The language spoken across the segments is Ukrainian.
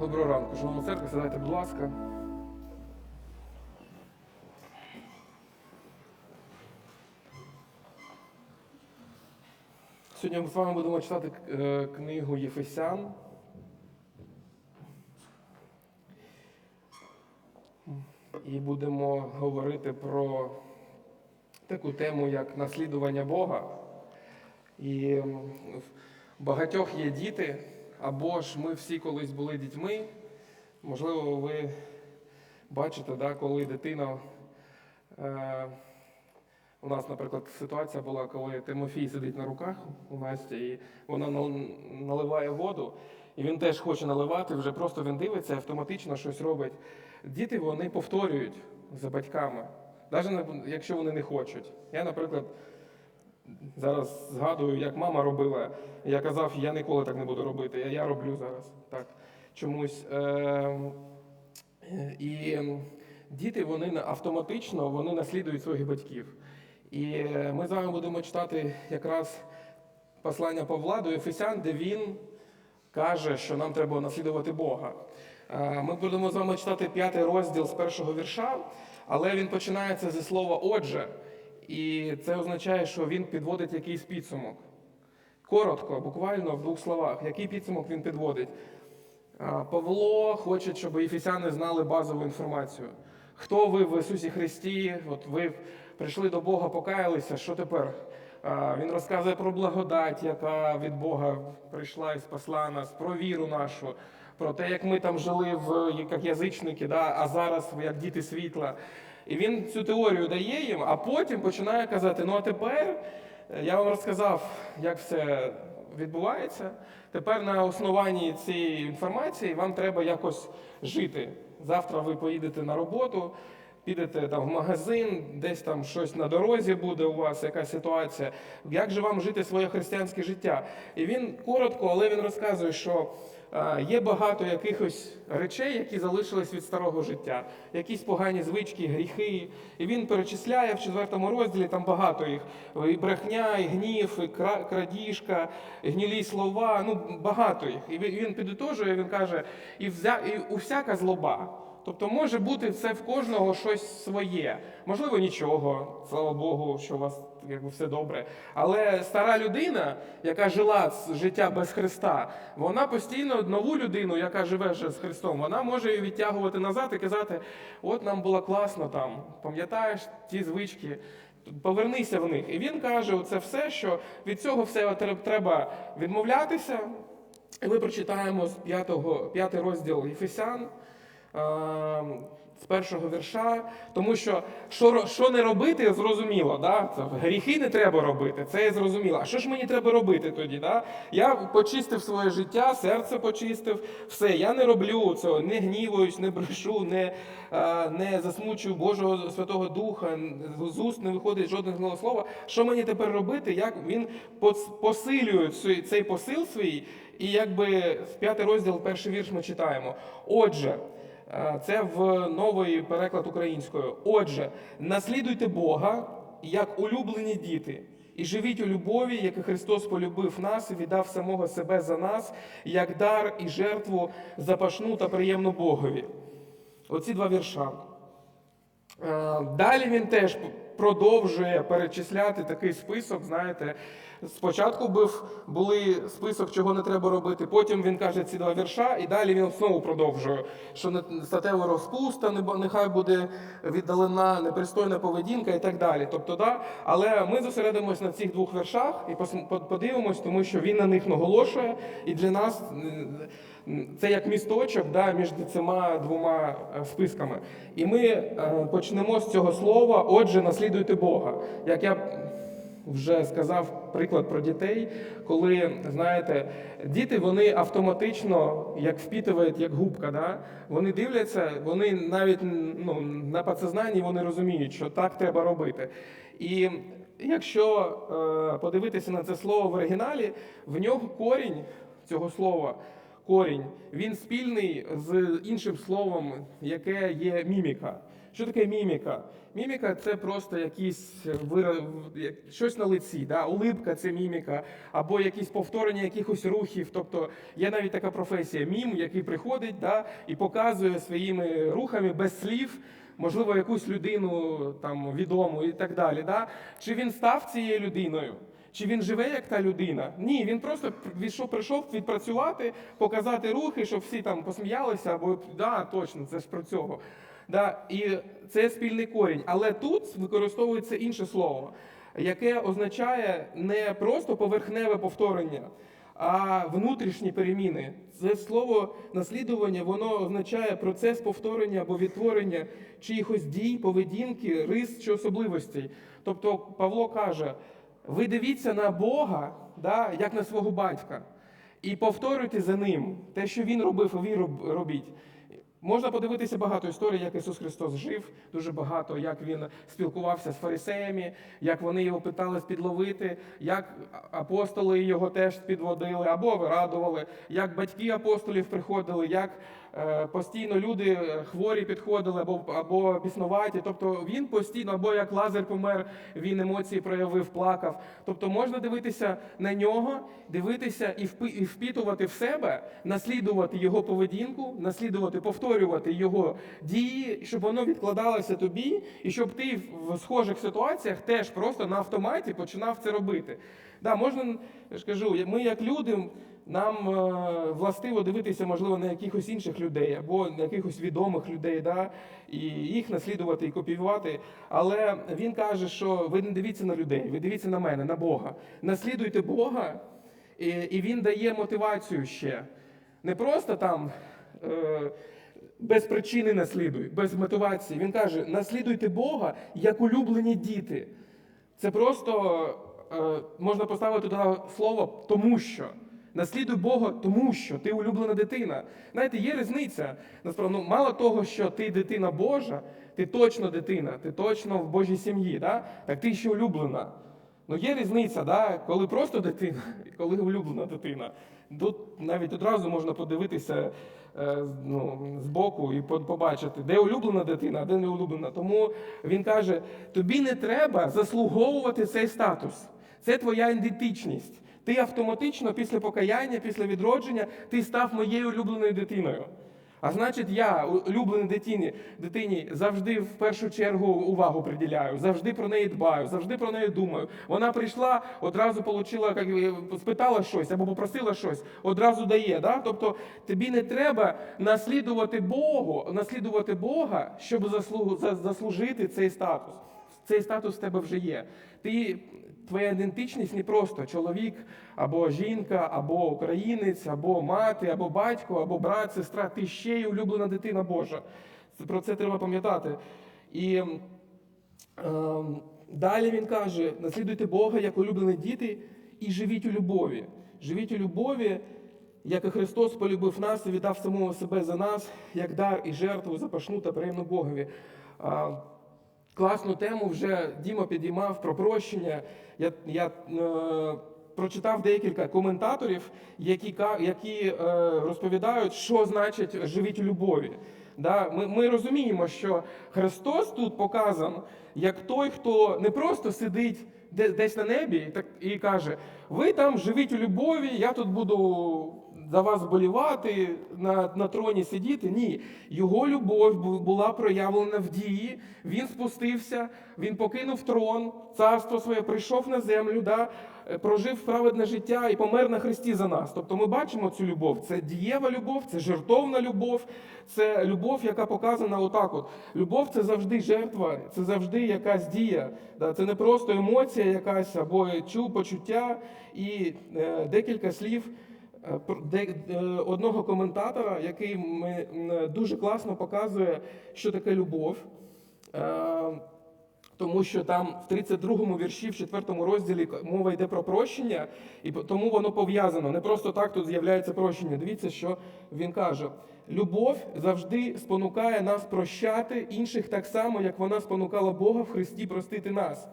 Доброго ранку, шановна церква, сідайте, будь ласка. Сьогодні ми з вами будемо читати е, книгу Єфесян. І будемо говорити про таку тему, як наслідування Бога. І в багатьох є діти, або ж ми всі колись були дітьми. Можливо, ви бачите, да, коли дитина. Е, у нас, наприклад, ситуація була, коли Тимофій сидить на руках у Насті, і вона наливає воду, і він теж хоче наливати, вже просто він дивиться, автоматично щось робить. Діти вони повторюють за батьками, навіть якщо вони не хочуть. Я, наприклад, зараз згадую, як мама робила. Я казав, я ніколи так не буду робити. Я, я роблю зараз так чомусь. Е, і діти вони автоматично вони наслідують своїх батьків. І е, ми з вами будемо читати якраз послання Павла до Ефесян, де він каже, що нам треба наслідувати Бога. Е, Ми будемо з вами читати п'ятий розділ з першого вірша, але він починається зі слова отже, і це означає, що він підводить якийсь підсумок. Коротко, буквально в двох словах, який підсумок він підводить. Павло хоче, щоб ефесяни знали базову інформацію. Хто ви в Ісусі Христі? От ви прийшли до Бога, покаялися, що тепер? Він розказує про благодать, яка від Бога прийшла і спасла нас, про віру нашу, про те, як ми там жили в як язичники, да, а зараз як діти світла. І він цю теорію дає їм, а потім починає казати: ну а тепер е, я вам розказав, як все відбувається. Тепер на основанні цієї інформації вам треба якось жити. Завтра ви поїдете на роботу, підете там в магазин, десь там щось на дорозі буде у вас, якась ситуація. Як же вам жити своє християнське життя? І він коротко, але він розказує, що є багато якихось речей, які залишились від старого життя, якісь погані звички, гріхи. І він перечисляє в четвертому розділі там багато їх: і брехня, і гнів, і крадіжка, і гнілі слова. Ну багато їх. І він- він він каже, і взя і усяка злоба. Тобто може бути це в кожного щось своє. Можливо, нічого, слава Богу, що у вас якби все добре. Але стара людина, яка жила з- життя без Христа, вона постійно нову людину, яка живе вже з Христом, вона може її відтягувати назад і казати: от нам було класно там, пам'ятаєш ті звички. Повернися в них. І він каже: це все, що від цього все треба відмовлятися. І ми прочитаємо з п'ятий розділ Єфесян з першого вірша, тому що що, що не робити, зрозуміло. Да? Це гріхи не треба робити, це я зрозуміло. А що ж мені треба робити тоді? Да? Я почистив своє життя, серце почистив, все, я не роблю цього, не гнівуюсь, не брешу, не, е, не засмучую Божого Святого Духа, з уст не виходить жодного слова. Що мені тепер робити? Як він посилює цей- посил свій, і якби з п'ятий розділ, перший вірш ми читаємо. Отже, це в новий переклад українською. Отже, наслідуйте Бога як улюблені діти. І живіть у любові, як і Христос полюбив нас і віддав самого себе за нас, як дар і жертву запашну та приємну Богові. Оці два вірша. Е, Далі він теж продовжує перечисляти такий список. Знаєте, спочатку був були список, чого не треба робити. Потім він каже ці два вірша, і далі він знову продовжує, що не- статева розпуста, не- нехай буде віддалена непристойна поведінка і так далі. Тобто, да, але ми зосередимось на цих двох віршах і подивимось, тому що він на них наголошує, і для нас це як місточок да, між цими двома е, списками. І ми е, почнемо з цього слова. Отже, наслідуйте Бога. Як я вже сказав приклад про дітей, коли знаєте, діти вони автоматично як впітують, як губка. Да? Вони дивляться, вони навіть ну, на підсознанні вони розуміють, що так треба робити. І якщо е, подивитися на це слово в оригіналі, в нього корінь цього слова. Корінь, він спільний з іншим словом, яке є міміка. Що таке міміка? Міміка це просто якісь вира... як- щось на лиці, да? улипка це міміка, або якісь повторення якихось рухів. Тобто є навіть така професія мім, який приходить да? і показує своїми рухами без слів. Можливо, якусь людину там відому і так далі. Да? Чи він став цією людиною? Чи він живе як та людина? Ні, він просто відійшов, прийшов відпрацювати, показати рухи, щоб всі там посміялися, або да, точно, це ж про цього. Да, і це спільний корінь. Але тут використовується інше слово, яке означає не просто поверхневе повторення, а внутрішні переміни. Це слово наслідування, воно означає процес повторення або відтворення чиїхось дій, поведінки, рис чи особливостей. Тобто Павло каже: ви дивіться на Бога, да, як на свого батька, і повторюйте за ним те, що він робив, і ви робіть. Можна подивитися багато історій, як Ісус Христос жив, дуже багато, як він спілкувався з фарисеями, як вони його питались підловити, як апостоли його теж підводили або радували, як батьки апостолів приходили, як постійно люди е, хворі підходили або, або біснуваті. Тобто він постійно, або як Лазар помер, він емоції проявив, плакав. Тобто можна дивитися на нього, дивитися і впітувати в себе, наслідувати його поведінку, наслідувати, повторювати його дії, щоб воно відкладалося тобі, і щоб ти в схожих ситуаціях теж просто на автоматі починав це робити. Да, можна, я ж кажу, ми як люди, нам е, властиво дивитися, можливо, на якихось інших людей або на якихось відомих людей, да, і їх наслідувати і копіювати. Але він каже, що ви не дивіться на людей, ви дивіться на мене, на Бога. Наслідуйте Бога, і, і він дає мотивацію ще. Не просто там. Е, без причини наслідуй, без мотивації. Він каже: наслідуйте Бога як улюблені діти. Це просто е, можна поставити туди слово тому що. Наслідуй Бога, тому що ти улюблена дитина. Знаєте, є різниця. Насправді, ну, мало того, що ти дитина Божа, ти точно дитина, ти точно в Божій сім'ї, да? так ти ще улюблена. Ну є різниця, да? коли просто дитина і коли улюблена дитина. Тут навіть одразу можна подивитися е, ну, збоку і побачити, де улюблена дитина, а де не улюблена. Тому він каже: тобі не треба заслуговувати цей статус. Це твоя ідентичність. Ти автоматично після покаяння, після відродження, ти став моєю улюбленою дитиною. А значить, я улюбленій дитині, дитині завжди в першу чергу увагу приділяю, завжди про неї дбаю, завжди про неї думаю. Вона прийшла, одразу получила, як, спитала щось або попросила щось, одразу дає. Да? Тобто тобі не треба наслідувати Богу, наслідувати Бога, щоб заслужити цей статус. Цей статус в тебе вже є. Ти Твоя ідентичність не просто чоловік, або жінка, або українець, або мати, або батько, або брат, сестра. Ти ще й улюблена дитина Божа. Про це треба пам'ятати. І ем, далі він каже: наслідуйте Бога як улюблені діти, і живіть у любові. Живіть у любові, як і Христос полюбив нас і віддав самого себе за нас, як дар і жертву запашну та приємну Богові. Класну тему вже Діма підіймав про прощення. Я, я е, прочитав декілька коментаторів, які, які е, розповідають, що значить живіть у любові. Да? Ми, ми розуміємо, що Христос тут показан як той, хто не просто сидить десь на небі і, так, і каже: ви там живіть у любові, я тут буду за вас болівати, на, на троні сидіти. Ні, його любов була проявлена в дії. Він спустився, він покинув трон, царство своє, прийшов на землю, да, е, прожив праведне життя і помер на Христі за нас. Тобто ми бачимо цю любов. Це дієва любов, це жертовна любов, це любов, яка показана отак. От. Любов це завжди жертва, це завжди якась дія. Да, це не просто емоція якась або чу, почуття і е, декілька слів. Е, е, одного коментатора, який дуже класно показує, що таке любов. Е, Тому що там в 32-му вірші, в 4-му розділі мова йде про прощення, і тому воно пов'язано. Не просто так тут з'являється прощення. Дивіться, що він каже: любов завжди спонукає нас прощати інших так само, як вона спонукала Бога в Христі простити нас.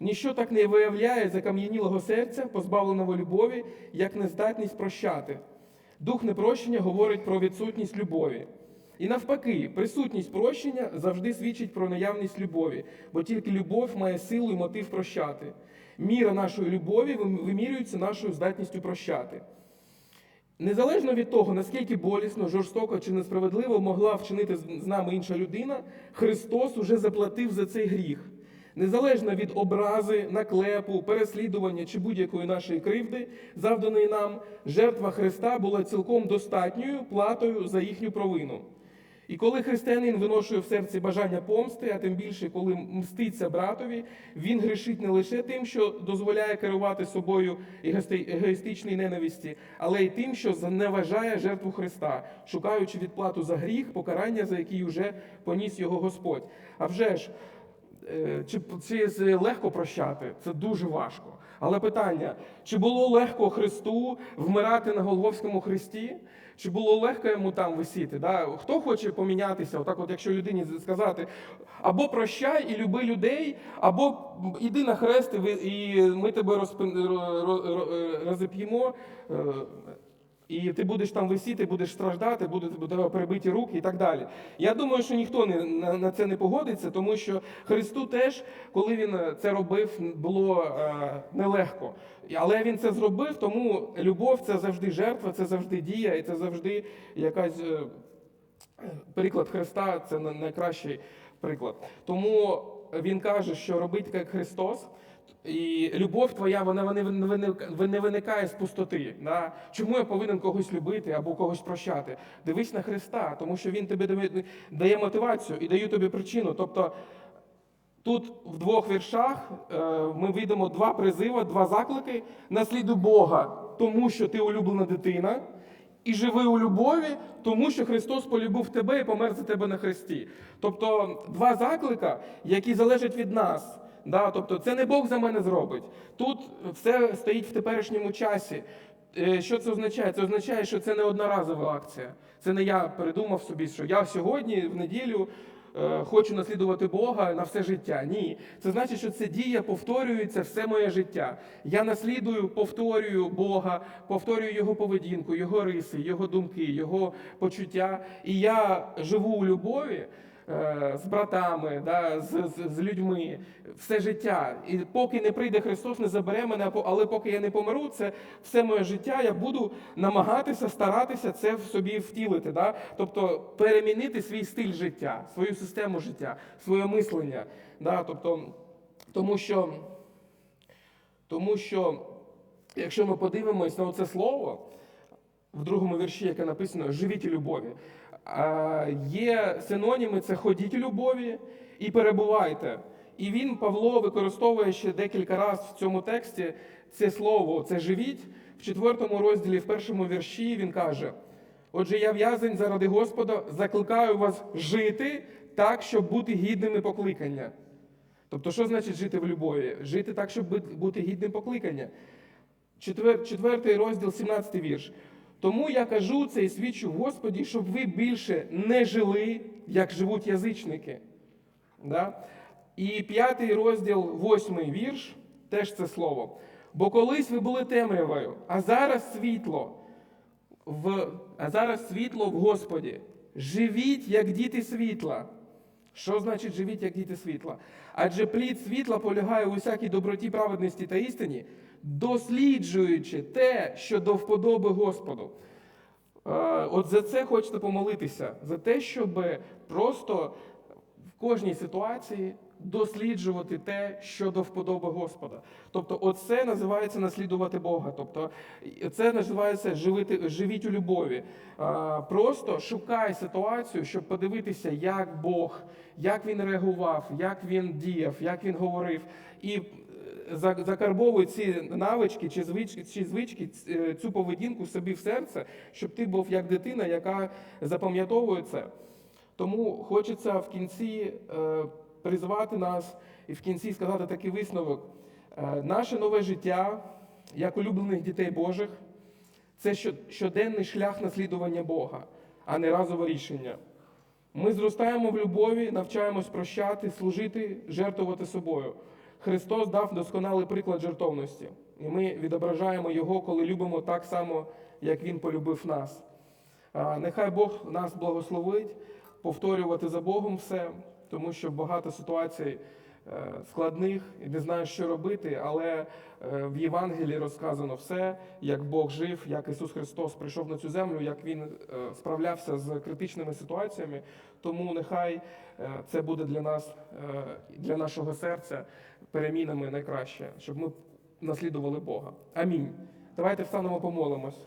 Ніщо так не виявляє закам'янілого серця, позбавленого любові, як нездатність прощати. Дух непрощення говорить про відсутність любові. І навпаки, присутність прощення завжди свідчить про наявність любові, бо тільки любов має силу і мотив прощати. Міра нашої любові вимірюється нашою здатністю прощати. Незалежно від того, наскільки болісно, жорстоко чи несправедливо могла вчинити з нами інша людина, Христос уже заплатив за цей гріх. Незалежно від образи, наклепу, переслідування чи будь-якої нашої кривди, завданої нам, жертва Христа була цілком достатньою платою за їхню провину. І коли християнин виношує в серці бажання помсти, а тим більше, коли мститься братові, він грішить не лише тим, що дозволяє керувати собою егоїстичній ненависті, але й тим, що зневажає жертву Христа, шукаючи відплату за гріх, покарання, за який уже поніс його Господь. А вже ж, чи, чи легко прощати? Це дуже важко. Але питання: чи було легко Христу вмирати на Голговському хресті? Чи було легко йому там висіти? Да? Хто хоче помінятися? Отак, от якщо людині сказати, або прощай і люби людей, або іди на хрест, і ми тебе розпин- ро- ро- ро- розіп'ємо. І ти будеш там висіти, будеш страждати, будуть перебиті руки і так далі. Я думаю, що ніхто не, на, на це не погодиться, тому що Христу теж, коли він е, це робив, було е, нелегко. Але він це зробив, тому любов це завжди жертва, це завжди дія, і це завжди якась е, приклад Христа це на- найкращий приклад. Тому він каже, що робить як Христос. І любов твоя, вона не виникає з пустоти. Да? Чому я повинен когось любити або когось прощати? Дивись на Христа, тому що Він тобі дає- мотивацію і дає тобі причину. Тобто тут в двох віршах е, ми видимо два призиви, два заклики. Наслідуй Бога, тому що ти улюблена дитина, і живи у любові, тому що Христос полюбив тебе і помер за тебе на хресті. Тобто два заклика, які залежать від нас. Да? Тобто це не Бог за мене зробить. Тут все стоїть в теперішньому часі. Е, Що це означає? Це означає, що це не одноразова акція. Це не я придумав собі, що я сьогодні, в неділю, е, хочу наслідувати Бога на все життя. Ні. Це значить, що це дія повторюється все моє життя. Я наслідую, повторюю Бога, повторюю Його поведінку, Його риси, Його думки, Його почуття. І я живу у любові. Е, З братами, да, з, з, з людьми, все життя. І поки не прийде Христос, не забере мене, але поки я не помру, це все моє життя, я буду намагатися, старатися це в собі втілити. Да? Тобто перемінити свій стиль життя, свою систему життя, своє мислення. Да? Тобто, тому що, тому що, якщо ми подивимось на це слово в другому вірші, яке написано Живіть у любові. Є синоніми це ходіть у любові і перебувайте. І він, Павло, використовує ще декілька разів в цьому тексті це слово, це живіть. В четвертому розділі, в першому вірші, він каже: Отже, я в'язень заради Господа, закликаю вас жити так, щоб бути гідними покликання. Тобто, що значить жити в любові? Жити так, щоб бути- гідним покликання. Четвер, четвертий розділ, 17 вірш. Тому я кажу це і свідчу Господі, щоб ви більше не жили, як живуть язичники. Да? І п'ятий розділ, восьмий вірш, теж це слово. Бо колись ви були темрявою, а зараз світло. В, а зараз світло в Господі. Живіть, як діти світла. Що значить живіть, як діти світла? Адже плід світла полягає у всякій доброті, праведності та істині, досліджуючи те, що до вподоби Господу. От за це хочете помолитися, за те, щоб просто в кожній ситуації досліджувати те, що до вподоби Господа. Тобто, оце називається наслідувати Бога. Тобто, це називається живити, живіть у любові. Просто шукай ситуацію, щоб подивитися, як Бог, як він реагував, як він діяв, як він говорив. І закарбовуй ці навички чи звички, чи звички е, цю поведінку собі в серце, щоб ти був як дитина, яка запам'ятовує це. Тому хочеться в кінці е, призвати нас і в кінці сказати такий висновок. Е, наше нове життя, як улюблених дітей Божих, це щоденний шлях наслідування Бога, а не разове рішення. Ми зростаємо в любові, навчаємось прощати, служити, жертвувати собою. Христос дав досконалий приклад жертовності, і ми відображаємо його, коли любимо так само, як Він полюбив нас. Нехай Бог нас благословить повторювати за Богом все, тому що багато ситуацій складних і не знаєш, що робити, але е, в Євангелії розказано все, як Бог жив, як Ісус Христос прийшов на цю землю, як Він е, справлявся з критичними ситуаціями. Тому нехай е, це буде для нас, е, для нашого серця перемінами найкраще, щоб ми наслідували Бога. Амінь. Давайте встанемо, помолимось.